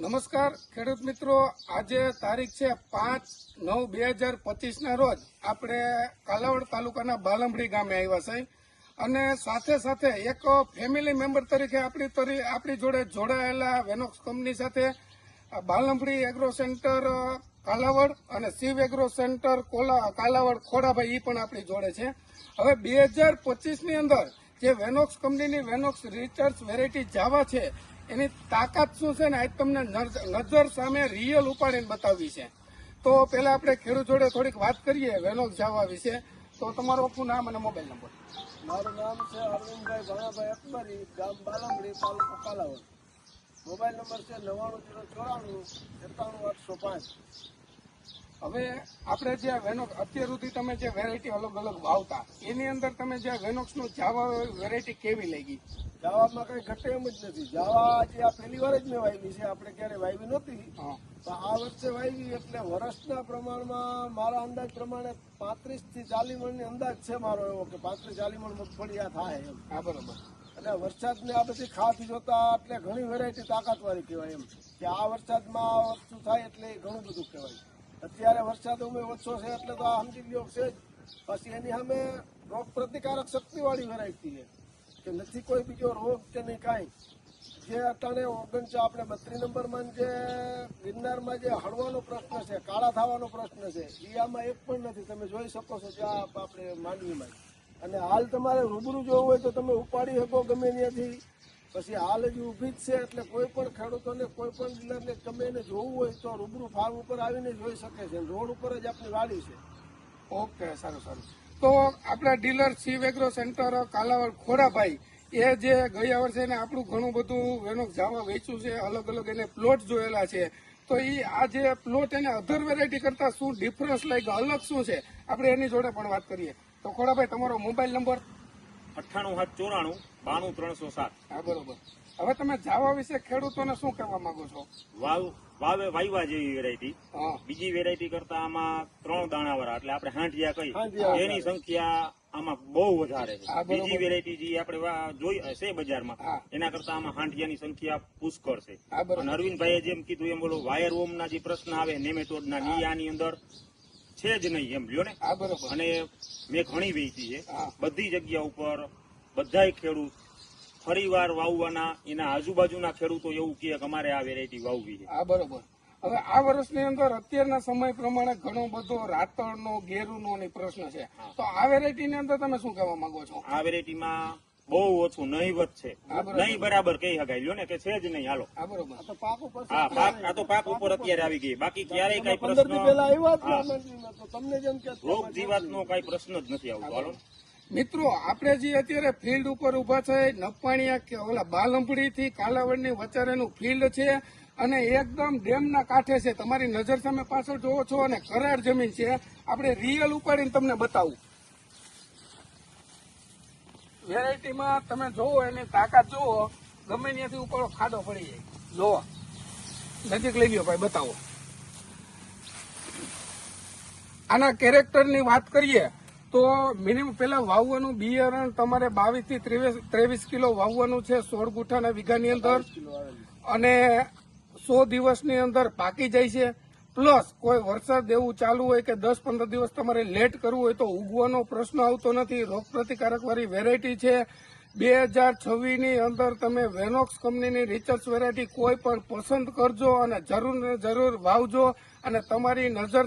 નમસ્કાર, ખેડૂત મિત્રો. આજે તારીખ છે પાંચ નવ બે હજાર પચીસ ના રોજ આપણે કાલાવડ તાલુકાના બાલંબડી ગામે આવ્યા છે. અને સાથે સાથે એક ફેમિલી મેમ્બર તરીકે આપણી આપણી જોડે જોડાયેલા વેનોક્સ કંપની સાથે બાલંબડી એગ્રો સેન્ટર કાલાવડ અને Shiv agro centre Cola Kalavad, Khodabhai એ પણ આપણી જોડે છે. હવે બે હજાર પચીસની અંદર જે વેનોક્સ કંપનીની વેનોક્સ રિસર્ચ વેરાયટી જાવા છે એની તાકાત શું છે ને આજ તમને નજર સામે રિયલ ઉપાડીને બતાવવી છે. તો પેલા આપણે ખેડૂત જોડે થોડીક વાત કરીએ વેલોક જાવા વિશે. તો તમારું આખું નામ અને મોબાઈલ નંબર. મારું નામ છે અરવિંદભાઈ ભણાભાઈ અકબરી, ગામ બાલમડી, તાલુકો કાલાવડ મોબાઈલ નંબર છે નવ્વાણું જીરો ચોરાણું, એકાણું આઠસો પાંચ. હવે આપણે જે વેનોક્સ અત્યાર સુધી તમે જે વેરાયટી અલગ અલગ વાવતા એની અંદર તમે જે વેનોક્સનું જાવા વેરાયટી કેવી લેગી? જાવામાં કઈ ઘટે એમ જ નથી. જાવા જે આ પહેલી વાર જ મેં વાવી છે આપણે ક્યારે વાવી નહોતી. હા. તો આ વર્ષે વાવી એટલે વર્ષના પ્રમાણમાં મારા અંદાજ પ્રમાણે પાંત્રીસથી ચાલીસ મણની અંદાજ છે મારો એવો કે પાંત્રીસ ચાલીસ મણ મગફળી આ થાય એમ. હા બરોબર. એટલે વરસાદને આ બધી ખાતી જોતા એટલે ઘણી વેરાયટી તાકાતવાળી કહેવાય એમ. કે આ વરસાદમાં આ વસ્તુ થાય એટલે ઘણું બધું કહેવાય. અત્યારે વરસાદ અમે ઓછો છે એટલે તો આ સમજી લ્યો છે જ. પછી એની સામે રોગ પ્રતિકારક શક્તિવાળી વેરાયટી છે. કે નથી કોઈ બીજો રોગ કે નહીં કાંઈ. જે અટાણે ઓગણ છે આપણે બત્રી નંબરમાં જે ગિરનારમાં જે હળવાનો પ્રશ્ન છે, કાળા થવાનો પ્રશ્ન છે, એ આમાં એક પણ નથી. તમે જોઈ શકો છો કે આ આપણે માંડવીમાં અને હાલ તમારે રૂબરૂ જોવું હોય તો તમે ઉપાડી શકો ગમે ત્યાંથી. પછી હાલ જ ઊભી જ છે એટલે કોઈ પણ ખેડૂતોને, કોઈ પણ ડીલરને તમે એને જોવું હોય તો રૂબરૂ ફાર્મ ઉપર આવીને જોઈ શકે છે. રોડ ઉપર જ આપણી વાડી છે. ઓકે, સારું સારું. તો આપણા dealer Shiv agro centre Kalavad Khodabhai એ જે ગયા વર્ષે એને આપણું ઘણું બધું એનું જાવા વેચ્યું છે, અલગ અલગ એને પ્લોટ જોયેલા છે. તો એ આ જે પ્લોટ એને અધર વેરાયટી કરતા શું ડિફરન્સ લાગ્યો અલગ શું છે? આપણે એની જોડે પણ વાત કરીએ. તો ખોડાભાઈ તમારો મોબાઈલ નંબર અઠ્ઠાણું હાથ ચોરાણું બાણું ત્રણસો સાત. હા બરોબર. હવે તમે જાવા વિશે ખેડૂતોને શું કહેવા માંગો છો? વાવ વાવે વાયવા જેવી વેરાયટી બીજી વેરાયટી કરતા આમાં ત્રણ દાણાવાળા એટલે આપણે હાંઠિયા કઈ એની સંખ્યા આમાં બહુ વધારે છે. બીજી વેરાયટી જે આપણે જોઈ છે બજારમાં એના કરતા આમાં હાંઠિયાની સંખ્યા પુષ્કળ છે. અને અરવિંદભાઈએ જેમ કીધું એમ બોલો વાયર ઓમના જે પ્રશ્ન આવે નેમેટોડ ના ની આની અંદર છે જ નહીં એમ લ્યો ને. અને મેં ઘણી વેચી છે. બધી જગ્યા ઉપર બધાય ખેડૂત ફરીવાર વાવવાના એના આજુબાજુના ખેડૂતો એવું કહે કે અમારે આ વેરાયટી વાવવી છે. આ બરોબર. હવે આ વર્ષની અંદર અત્યારના સમય પ્રમાણે ઘણો બધો રાતળનો ગેરુનો પ્રશ્ન છે. તો આ વેરાયટીની અંદર તમે શું કહેવા માંગો છો? આ વેરાયટીમાં બહુ ઓછું નહીવત છે. નહીં બરાબર કહી શકાય. લ્યો ને કે છે જ નહીં. હાલો. હા બરોબર. આ તો પાક ઉપર આ તો પાક ઉપર અત્યારે આવી ગઈ. બાકી ક્યારેય કઈ પ્રશ્ન રોગ જ હા. ના મંડળીમાં તો તમને જેમ કે રોગ જીવાતનો કઈ પ્રશ્ન જ નથી આવતો. હાલો. મિત્રો આપણે જે અત્યારે ફિલ્ડ ઉપર ઊભા છે નપાણીયા કે ઓલા બાલંપડી થી કાલાવડની વચારેનું ફિલ્ડ છે અને એકદમ ડેમના કાંઠે છે. તમારી નજર સામે પાછળ જોવો છો અને કરાર જમીન છે. આપણે રિયલ ઉપાડીને તમને બતાવું. વેરાયટીમાં તમે જોવો એની તાકાત જોવો ગમે ત્યાંથી ઉપર ખાડો પડી જાય. જોવો. નજીક લઈ લ્યો ભાઈ બતાવો. આના કેરેક્ટરની વાત કરીએ તો મિનિમમ પેલા વાવવાનું બિયારણ તમારે બાવીસથી ત્રેવીસ કિલો વાવવાનું છે સોળ ગુઠાના વીઘાની અંદર. અને સો દિવસની અંદર પાકી જાય છે. પ્લસ કોઈ વરસાદ એવું ચાલુ હોય કે દસ પંદર દિવસ તમારે લેટ કરવું હોય તો ઉગવાનો પ્રશ્ન આવતો નથી. રોગ પ્રતિકારક વાળી વેરાયટી છે. બે હજાર છવ્વીસની અંદર તમે વેનોક્સ કંપનીની રિચર્સ વેરાયટી કોઈ પણ પસંદ કરજો અને જરૂર ને જરૂર વાવજો અને તમારી નજર